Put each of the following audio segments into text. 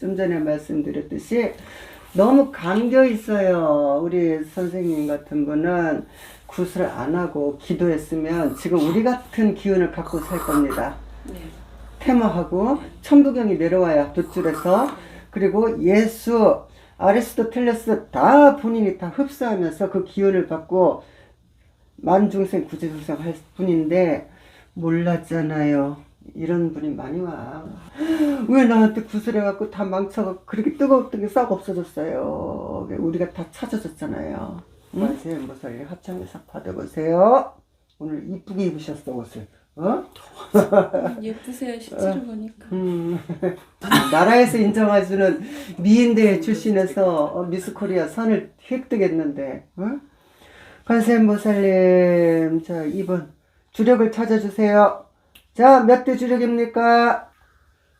좀 전에 말씀드렸듯이 너무 감겨 있어요. 우리 선생님 같은 분은 굿을 안 하고 기도했으면 지금 우리 같은 기운을 갖고 살 겁니다. 네. 테마하고 천부경이 내려와요 돛줄에서 그리고 예수 아리스토텔레스 다 본인이 다 흡수하면서 그 기운을 받고 만중생 구제불생 할 분인데 몰랐잖아요 이런 분이 많이 와 왜 나한테 구슬해갖고 다 망쳐갖고 그렇게 뜨겁게 싹 없어졌어요 우리가 다 찾아줬잖아요 응? 맞아요 모살리 합창에서 받아보세요 오늘 이쁘게 입으셨어 옷을 어? 예쁘세요 실제로 보니까. 음, 나라에서 인정해주는 미인대 출신에서 어, 미스 코리아 선을 획득했는데, 어? 관세음보살님, 자, 2번. 주력을 찾아주세요. 자, 몇 대 주력입니까?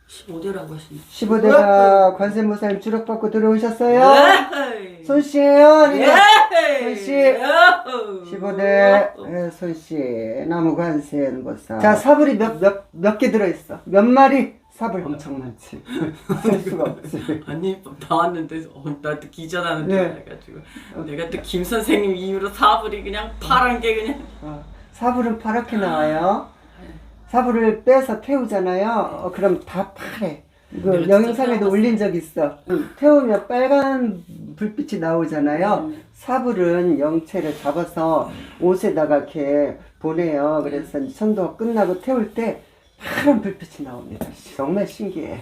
15대라고 하시네. 15대가 관세음보살님 주력 받고 들어오셨어요? 네. 손씨예요? 아니면 예. 손씨. 15대 예, 손씨 나무 관세음보살. 자, 사불이 몇, 몇, 몇 개 들어있어? 몇 마리? 사불 엄청 많지. 셀 수가 없지. 아니 나왔는데 어, 나또 기자라는 줄 네. 알아가지고 내가 또 김 선생님 이후로 사불이 그냥 파란 게 그냥 어, 사불은 파랗게 나와요. 사불을 빼서 태우잖아요. 어, 그럼 다 파래. 그 내가 진짜 영상에도. 올린 적 있어. 태우면 빨간 불빛이 나오잖아요. 사불은 영체를 잡아서 옷에다가 이렇게 보내요. 그래서 천도 끝나고 태울 때 파란 불빛이 나옵니다. 정말 신기해.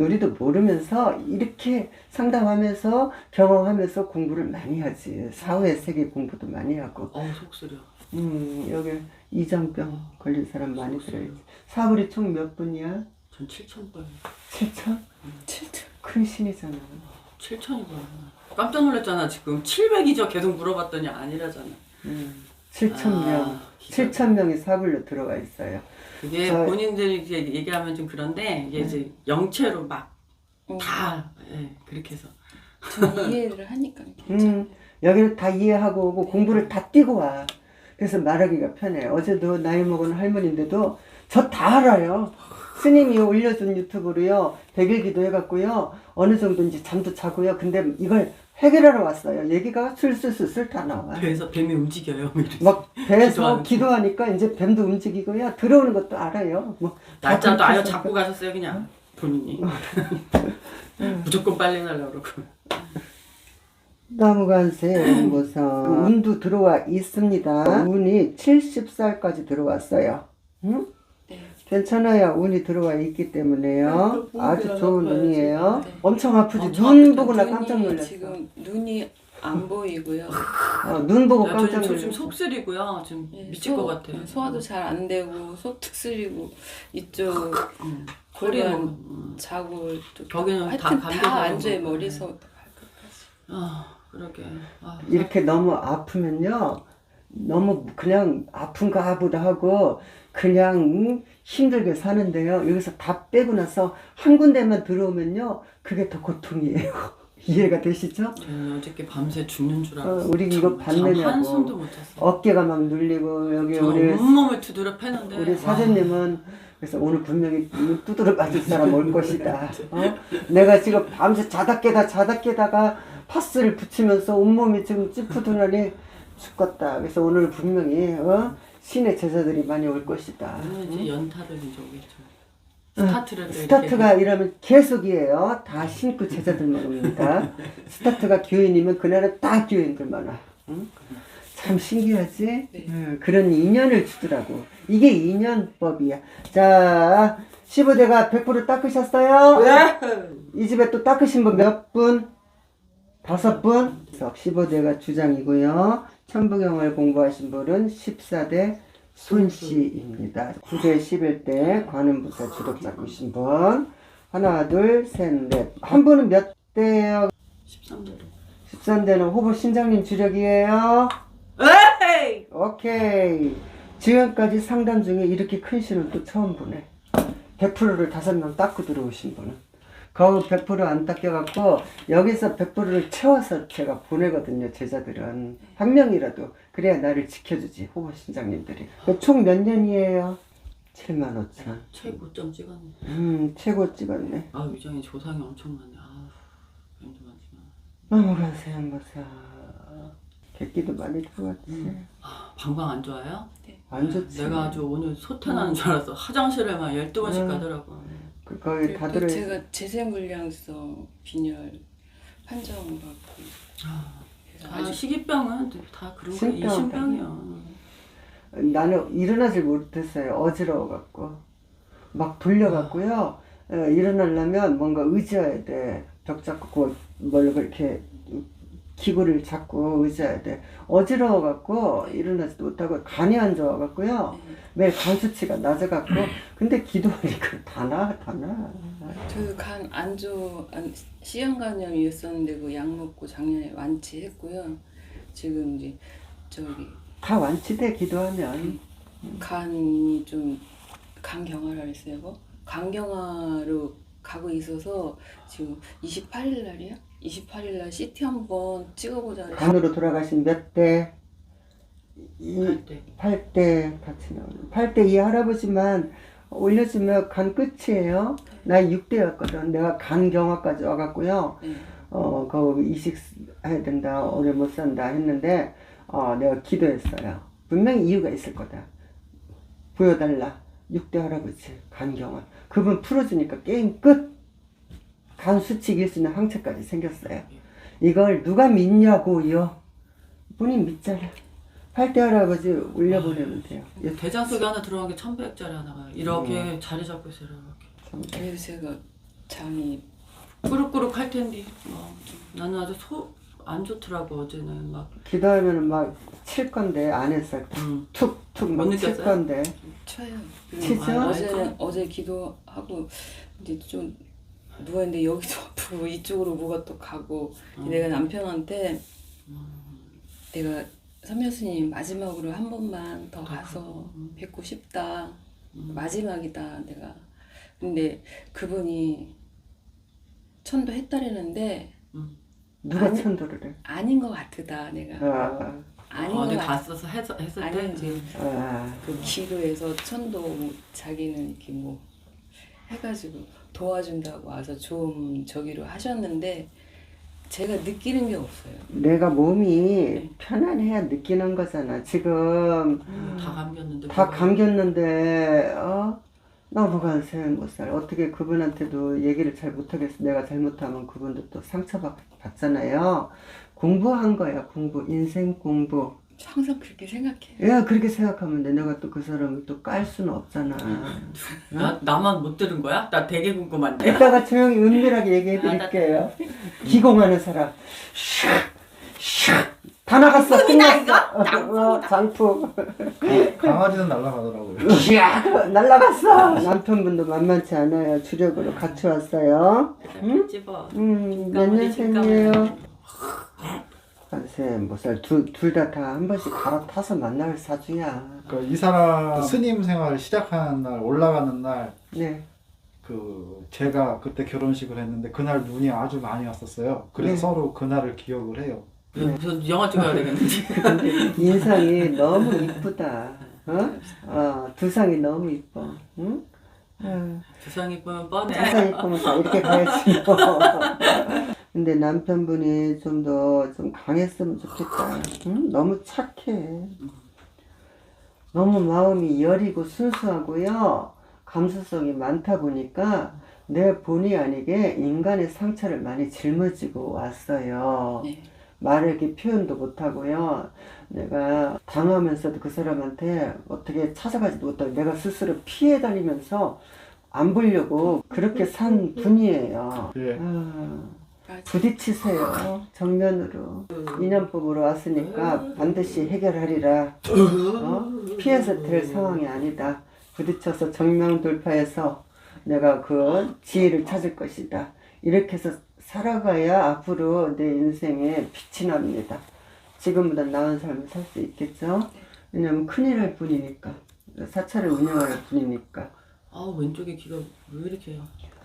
우리도 모르면서 이렇게 상담하면서 경험하면서 공부를 많이 하지. 사후의 세계 공부도 많이 하고. 어우 속쓰려. 음, 여기 이장병 걸린 사람 많이 들어있지. 사불이 총 몇 분이야? 전 7천 번. 7천? 진짜. 큰 신이잖아. 7천이구나. 깜짝 놀랐잖아 지금 700이죠 계속 물어봤더니 아니라잖아. 음, 7천 명. 아, 기가 7천 명이 사불로 들어가 있어요. 그게 저- 본인들이 이제 얘기하면 좀 그런데 이게 이제 영체로 막 음, 다 예, 그렇게 해서 전 이해를 하니까. 음, 여기를 다 이해하고 오고 공부를 다 띄고 와. 그래서 말하기가 편해. 어제도 나이 먹은 할머니인데도 저 다 알아요. 스님이 올려준 유튜브로요. 백일기도 해갖고요. 어느 정도인지 잠도 자고요. 근데 이걸 해결하러 왔어요. 얘기가 술술술술 다 나와. 배에서 뱀이 움직여요. 막 배에서 기도하니까 이제 뱀도 움직이고요. 들어오는 것도 알아요. 뭐다 날짜도 아예 잡고 가셨어요 그냥 본인이 무조건 빨리 날라고 그러고 나무관세 무선 운도 들어와 있습니다. 운이 70살까지 들어왔어요. 응? 네. 괜찮아요. 운이 들어와 있기 때문에요. 아주 좋은 운이에요. 네. 엄청 아프지. 엄청 눈. 보고 나 깜짝 놀랐어. 지금 눈이 안 보이고요. 어, 눈 보고 저 깜짝 지금, 저 놀랐어. 지금 속 쓰리고요 지금 예, 미칠 소- 것 같아 소화도 잘 안 되고 속도 쓰리고 이쪽 음. 골반 음. 자고 또 거기는 다 하여튼 감겨서 다 앉아요 그런 거. 머리서부터 발끝까지. 아 그러게 아, 이렇게 너무 아프면요. 너무 그냥 아픈가 보다 하고 그냥 음, 힘들게 사는데요. 여기서 다 빼고 나서 한 군데만 들어오면요. 그게 더 고통이에요. 이해가 되시죠? 저는 어저께 밤새 죽는 줄 어, 알았어 우리 이거 참 봤느냐고. 한숨도 못 잤어 어깨가 막 눌리고 여기 저 우리 온몸을 두드려 패는데 우리 와, 사장님은 그래서 오늘 분명히 두드려 맞을 사람 올 것이다. 어? 내가 지금 밤새 자다 깨다 자다 깨다가 파스를 붙이면서 온몸이 지금 찌푸드러니 죽겠다. 그래서 오늘 분명히 어? 신의 제자들이 많이 올 것이다. 오늘 이제 연타를 이제 오겠죠 스타트를 또 스타트가 이러면 계속이에요. 다 신고 제자들만 옵니다. 스타트가 교인이면 그날은 딱 교인들만 와. 응? 참 신기하지? 네. 응, 그런 인연을 주더라고. 이게 인연법이야. 자, 15대가 100% 닦으셨어요? 이 집에 또 닦으신 분 몇 분? 다섯 분? 15대가 주장이고요. 천부경을 공부하신 분은 14대 손씨입니다. 9대 11대 관음부사 주력 닦으신 분. 하나, 둘, 셋, 넷. 한 분은 몇 대예요? 13대로 13대는 호보 신장님 주력이에요. 에이! 오케이. 지금까지 상담 중에 이렇게 큰 신은 또 처음 보네. 100%를 다섯 명 닦고 들어오신 분은. 거기 100%안 닦여갖고 여기서 100%를 채워서 제가 보내거든요. 제자들은 한 명이라도 그래야 나를 지켜주지 호보 신장님들이. 총 몇 년이에요? 7만 5천. 최고점 찍었네. 음, 최고 찍었네. 아 위장에 조상이 엄청 많네. 아 뱀도 많지만. 넘어가세요, 한번사 객기도 많이 들어왔지. 아, 방광 안 좋아요? 안 좋지. 내가 아주 오늘 소태나는 줄 알았어. 화장실에만 12번씩 음. 가더라고. 그 거의 다 그리고 들어. 제가 재생불량성 빈혈 판정 받고 그래서 아, 아주 식이병은 다 그런 거 신병. 이신병이야. 나는 일어나질 못했어요. 어지러워 갖고 막 돌려 갖고요. 어, 일어나려면 뭔가 의지해야 돼. 벽 잡고 뭘 그렇게 기구를 잡고 의지해야 돼. 어지러워 갖고 일어나지도 못하고 간이 안 좋아 갖고요. 매일 간 수치가 낮아 갖고 근데 기도하니까 다 나, 다 나. 저도 간 안좋 시형간염이었었는데 그 약 먹고 작년에 완치했고요. 지금 이제 저기 다 완치돼 기도하면. 간이 좀 간경화라 했어요. 뭐? 간경화로 가고 있어서 지금 28일 날이야? 28일 날 CT 한번 찍어보자 그랬어요. 간으로 돌아가신 몇 대? 이할 때. 8대 같이 나오는 8대 이 할아버지만 올려주면 간 끝이에요. 나 6대였거든. 내가 간 경화까지 와갖고요. 네. 어, 그 이식 해야 된다. 오래 못 산다 했는데, 어, 내가 기도했어요. 분명히 이유가 있을 거다. 보여달라. 6대 할아버지, 간 경화. 그분 풀어주니까 게임 끝! 간 수치 이길 수 있는 항체까지 생겼어요. 이걸 누가 믿냐고요? 본인 믿잖아. 8대 할아버지 올려보내면 돼요. 예, 대장 속에 하나 들어간 게 1100짜리 하나가 이렇게 음. 자리 잡고 있어 이렇게. 그래서 제가 장이 꾸룩꾸룩 할 텐데 어, 나는 아주 속안 좋더라고 어제는 막 기도하면 막 칠 건데, 안 했어요. 음. 툭툭 못막칠 느꼈어요? 건데. 쳐요. 치죠? 아, 어제는 어제 기도하고 이제 좀 누웠는데 여기도 아프고 이쪽으로 뭐가 또 가고 음. 내가 남편한테 내가 선녀스님 마지막으로 한 번만 더 가서 음. 뵙고 싶다 음. 마지막이다 내가 근데 그분이 천도 했다라는데 누가 아니. 천도를 해? 아닌 것 같으다 내가 아, 아닌 어디 것 같. 갔어서 해서 했을 때 아닌지 아. 그 기도에서 천도 뭐 자기는 이렇게 뭐 해가지고 도와준다고 와서 좀 저기로 하셨는데 제가 느끼는 게 없어요. 내가 몸이 편안해야 느끼는 거잖아. 지금 다 감겼는데 다 그거- 감겼는데 어? 넘어간 셈 못살. 어떻게 그분한테도 얘기를 잘 못하겠어. 내가 잘못하면 그분도 또 상처받잖아요. 공부한 거야. 공부. 인생 공부. 항상 그렇게 생각해요. 야 그렇게 생각하면 돼. 내가 또 그 사람을 또 깔 수는 없잖아. 나, 나만 못 들은 거야? 나 되게 궁금한데 이따가 조용히 은밀하게 얘기해 드릴게요. 기공하는 사람. 샥, 샥. 다 나갔어. 끝났어. 어, 장풍. 강아지는 날아가더라고요. 이야, 날라갔어. 남편분도 만만치 않아요. 주력으로 같이 왔어요. 응? 찝어 음, 몇 년생이에요? 한세 뭐살 둘 다 다 한 번씩 갈아타서 만날 사주야. 그러니까 이 사람 스님 생활 시작하는 날 올라가는 날 네. 그 제가 그때 결혼식을 했는데 그날 눈이 아주 많이 왔었어요. 그래서 네. 서로 그날을 기억을 해요. 무슨 영화 찍어야 되겠는데 인상이 너무 이쁘다. 어? 어, 두상이 너무 이뻐. 응? 어. 두상 이쁘면 뻔해 두상 이쁘면 다 이렇게 가야지 뭐. 근데 남편분이 좀더좀 강했으면 좋겠다. 응? 너무 착해. 너무 마음이 여리고 순수하고요. 감수성이 많다 보니까 내 본의 아니게 인간의 상처를 많이 짊어지고 왔어요. 네. 말을 이렇게 표현도 못하고요. 내가 당하면서도 그 사람한테 어떻게 찾아가지도 못하고 내가 스스로 피해 다니면서 안 보려고 그렇게 산 분이에요. 예. 아. 부딪히세요. 정면으로. 인연법으로 왔으니까 반드시 해결하리라. 어? 피해서 될 상황이 아니다. 부딪혀서 정면 돌파해서 내가 그 지혜를 찾을 것이다. 이렇게 해서 살아가야 앞으로 내 인생에 빛이 납니다. 지금보다 나은 삶을 살 수 있겠죠? 왜냐면 큰일 할 뿐이니까. 사찰을 운영할 뿐이니까. 아 왼쪽에 귀가 왜 이렇게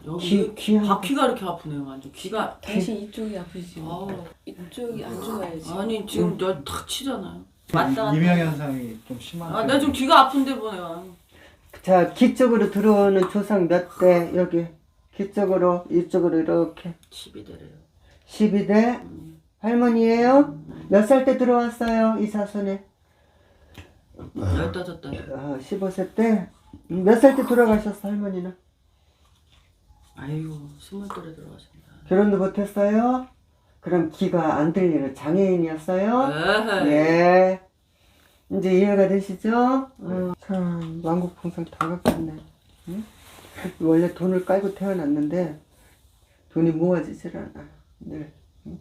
여기 귀- 귀 한- 바퀴가 이렇게 아프네요 완전 귀가 당신 이쪽이 아프지. 아우. 이쪽이 안 좋아요 지금. 아니 지금 저탁 치잖아요 맞다 이명 현상이 좀 심한. 아, 나 지금 귀가 아픈데 보네요. 자, 기쪽으로 들어오는 조상 몇 대? 여기. 기쪽으로, 이쪽으로 이렇게. 12대래요. 12대. 할머니예요? 몇 살 때 들어왔어요? 이 사선에? 15대. 아, 15세 때? 몇 살 때 돌아가셨어, 할머니는? 아이고, 20대에 들어가셨다. 결혼도 못했어요? 그럼 귀가 안 들리는 장애인이었어요? 에헤이. 예. 이제 이해가 되시죠? 어, 참, 왕국풍상 다 갚았네. 응? 원래 돈을 깔고 태어났는데, 돈이 모아지질 않아. 늘. 응?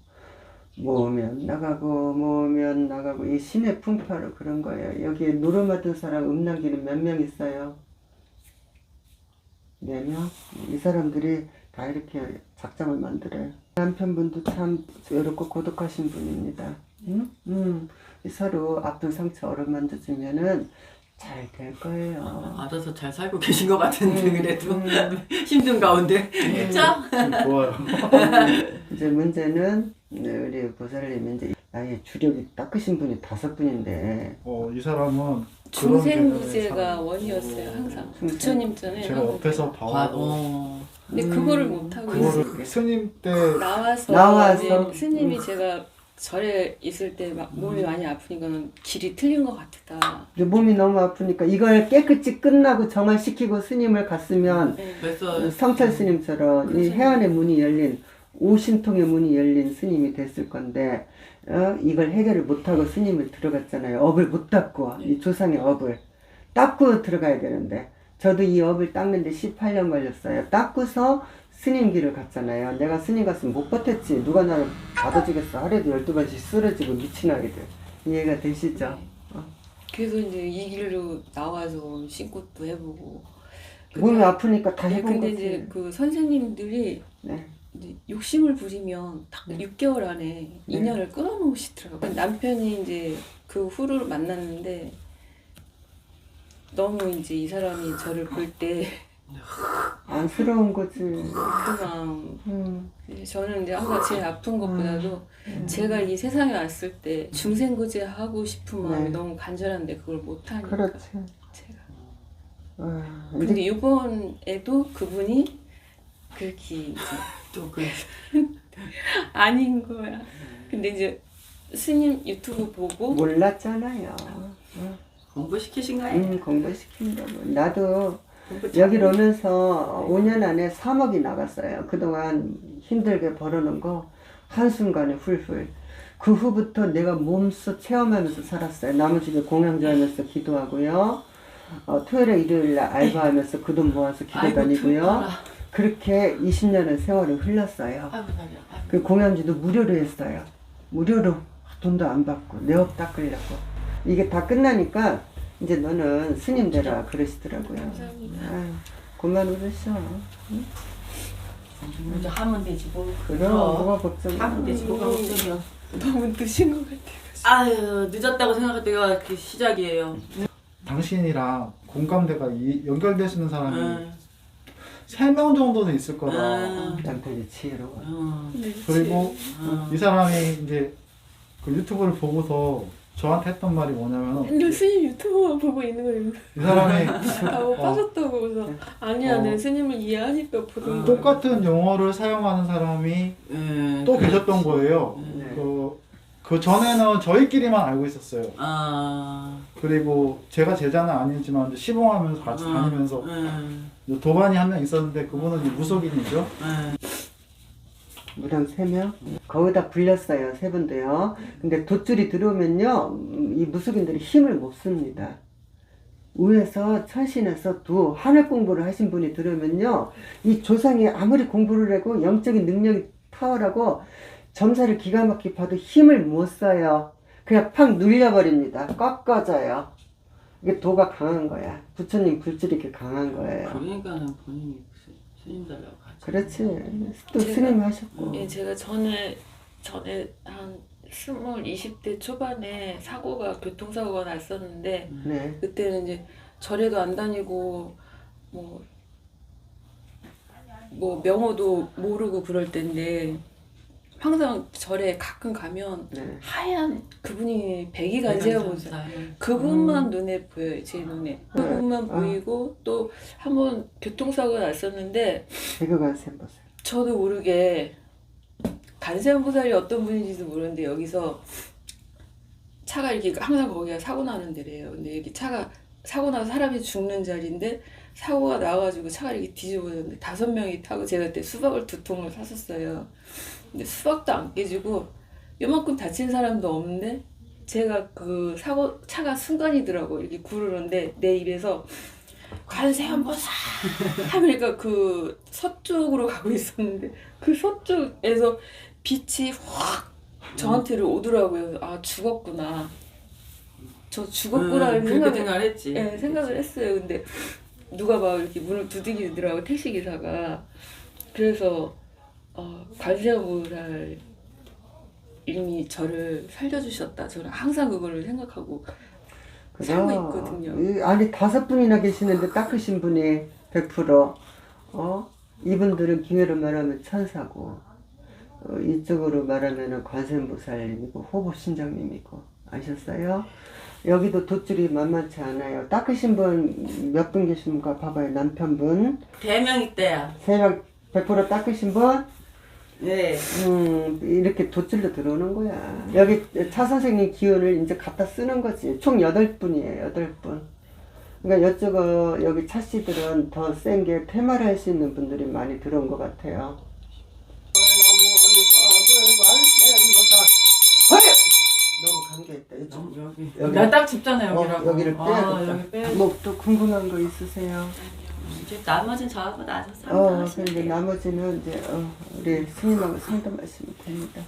모으면 나가고, 모으면 나가고, 이 신의 풍파로 그런 거예요. 여기에 노름받은 사람, 음란기는 몇 명 있어요? 네 명? 이 사람들이 다 이렇게 작정을 만들어요. 남편분도 참 외롭고 고독하신 분입니다. 응? 음, 서로 아픈 상처 어루만져주면은 잘 될 거예요. 알아서 잘 살고 계신 것 같은데, 음, 그래도. 음. 힘든 가운데. 자! 지금 좋아요. 이제 문제는 네, 우리 보살님이 이제 나의 주력이 닦으신 분이 다섯 분인데 어, 이 사람은 그런 계열의 원이었어요 사람이고 항상 중생. 부처님 전에 제가 옆에서 과, 봐와도 어. 근데 음, 그거를 못하고 있어요 그거를 스님 때 나와서, 나와서. 이제 스님이 제가 절에 있을 때 막 몸이 많이 아프니까는 길이 틀린 것 같다 이제 몸이 너무 아프니까 이걸 깨끗이 끝나고 정화시키고 스님을 갔으면 네. 성철 스님처럼 이 그렇죠. 해안의 문이 열린 오신통의 문이 열린 스님이 됐을 건데 어? 이걸 해결을 못하고 스님을 들어갔잖아요. 업을 못 닦고 이 조상의 업을 닦고 들어가야 되는데 저도 이 업을 닦는데 18년 걸렸어요. 닦고서 스님 길을 갔잖아요. 내가 스님 갔으면 못 버텼지. 누가 나를 받아주겠어. 하루에도 12번씩 쓰러지고 미친 아이들. 이해가 되시죠? 그래서 이제 이 길로 나와서 신고도 해보고 몸이 아프니까 다 네, 해본 근데 거지. 이제 그 선생님들이 네. 욕심을 부리면 딱 네. 6개월 안에 네. 인연을 끊어놓으시더라고요. 남편이 이제 그 후를 만났는데 너무 이제 이 사람이 저를 볼때그 안쓰러운 거지. 마음 음, 저는 이제 항상 제일 아픈 것보다도 제가 이 세상에 왔을 때 중생구제 하고 싶은 마음이 네. 너무 간절한데 그걸 못하니까 그렇지. 제가 아, 이제 근데 이번에도 그분이 그렇게 이제 또 그, 아닌 거야 근데 이제 스님 유튜브 보고 몰랐잖아요. 공부시키신 거예요? 음, 공부시킨다고. 나도 공부 잘- 여기로 오면서 5년 안에 3억이 나갔어요. 그동안 힘들게 벌어놓은 거 한순간에 훌훌. 그 후부터 내가 몸소 체험하면서 살았어요. 나무집에 공양주 하면서 기도하고요. 어, 토요일에 일요일 날 알바하면서 그 돈 모아서 기도 아이고, 다니고요. 그렇게 20년의 세월을 흘렀어요. 아이고, 다리야. 아이고. 그 공양주도 무료로 했어요. 무료로 돈도 안 받고 내업 닦으려고. 이게 다 끝나니까 이제 너는 스님 되라 그러시더라고요. 감사합니다. 아유, 그만 울으셔. 이제 하면 되지, 뭐. 그럼 뭐가 걱정이야. 하면 되지, 뭐가 걱정이야. 너무 늦은 것 같아요 아유, 늦었다고 생각할 때가 그 시작이에요. 당신이랑 공감대가 이, 연결되시는 사람이 응. 세 명 정도는 있을 거다. 응. 남편이 지혜로워. 응. 네, 그리고 응. 이 사람이 이제 그 유튜브를 보고서 저한테 했던 말이 뭐냐면 근데 스님 유튜브만 보고 있는 거예요 이 사람이 아뭐 빠졌다고 그래서 아니야 어. 내 스님을 이해하니까 보던 어. 거 똑같은 용어를 사용하는 사람이 응. 또 계셨던 거예요. 네. 그, 그 전에는 저희끼리만 알고 있었어요. 아. 그리고 제가 제자는 아니지만 이제 시봉하면서 같이 응. 다니면서 응. 이제 도반이 한 명 있었는데 그분은 이제 무속인이죠. 응. 무당 세 명? 거기다 불렸어요. 세 분도요. 근데 돛줄이 들어오면요. 음, 이 무속인들이 힘을 못 씁니다. 위에서 천신에서 두 하늘 공부를 하신 분이 들어오면요. 이 조상이 아무리 공부를 하고 영적인 능력이 탁월하고 점사를 기가 막히게 봐도 힘을 못 써요. 그냥 팍 눌려버립니다. 꺾어져요. 이게 도가 강한 거야. 부처님 불질이 이렇게 강한 거예요. 그러니까는 본인이 스- 스님 달라고 하지. 그렇지. 또 제가- 스님 하셨고. 예, 제가 전에 전에 한 스물 20대 초반에 사고가 교통사고가 났었는데 네. 그때는 이제 절에도 안 다니고 뭐, 뭐 명호도 모르고 그럴 때인데 항상 절에 가끔 가면 네. 하얀 그분이 백이간세어보세요. 백안천사. 그분만 음. 눈에 보여요, 제 눈에. 그분만 아. 보이고 또 한 번 교통사고가 났었는데 배교관쌤 보세요. 저도 모르게 간세음보살이 어떤 분인지도 모르는데 여기서 차가 이렇게 항상 거기가 사고 나는 데래요. 근데 이렇게 차가 사고 나서 사람이 죽는 자리인데 사고가 나와가지고 차가 이렇게 뒤집어졌는데 다섯 명이 타고 제가 그때 수박을 두 통을 샀었어요. 근데 수박도 안 깨지고 요만큼 다친 사람도 없는데 제가 그 사고 차가 순간이더라고 이렇게 구르는데 내 입에서 관세 한번 싹 하니까 그 서쪽으로 가고 있었는데 그 서쪽에서 빛이 확 저한테를 오더라고요. 아 죽었구나. 저 죽었구나 음, 그렇게 생각을 생각했지. 예, 생각을 했어요. 근데 누가 막 이렇게 문을 두드리더라고 택시 기사가. 그래서 어, 관세음보살 이미 저를 살려주셨다. 저는 항상 그거를 생각하고 살고 있거든요. 이 안에 다섯 분이나 계시는데 닦으신 분이 100% 어? 이분들은 기회로 말하면 천사고 어, 이쪽으로 말하면 관세음보살님이고 호보신장님이고 아셨어요? 여기도 돗줄이 만만치 않아요. 닦으신 분 몇 분 계십니까? 봐봐요. 남편분 대명이 때야. 세명 100% 닦으신 분 네. 음, 이렇게 돗줄로 들어오는 거야. 여기 차 선생님 기운을 이제 갖다 쓰는 거지. 총 여덟 분이에요, 여덟 분. 그러니까 이쪽은 여기 차 씨들은 더 센게 퇴마를 할 수 있는 분들이 많이 들어온 것 같아요. 너무 감개했다. 이쪽. 어, 여기. 여기. 나딱 집잖아 어, 여기라고. 여기를 아, 빼야겠다. 여기 빼야 뭐또 궁금한 거 있으세요? 이제 나머지는 저하고 나서 어, 상담하시면 근데 돼요. 나머지는 이제 어, 우리 스님하고 상담하시면 됩니다.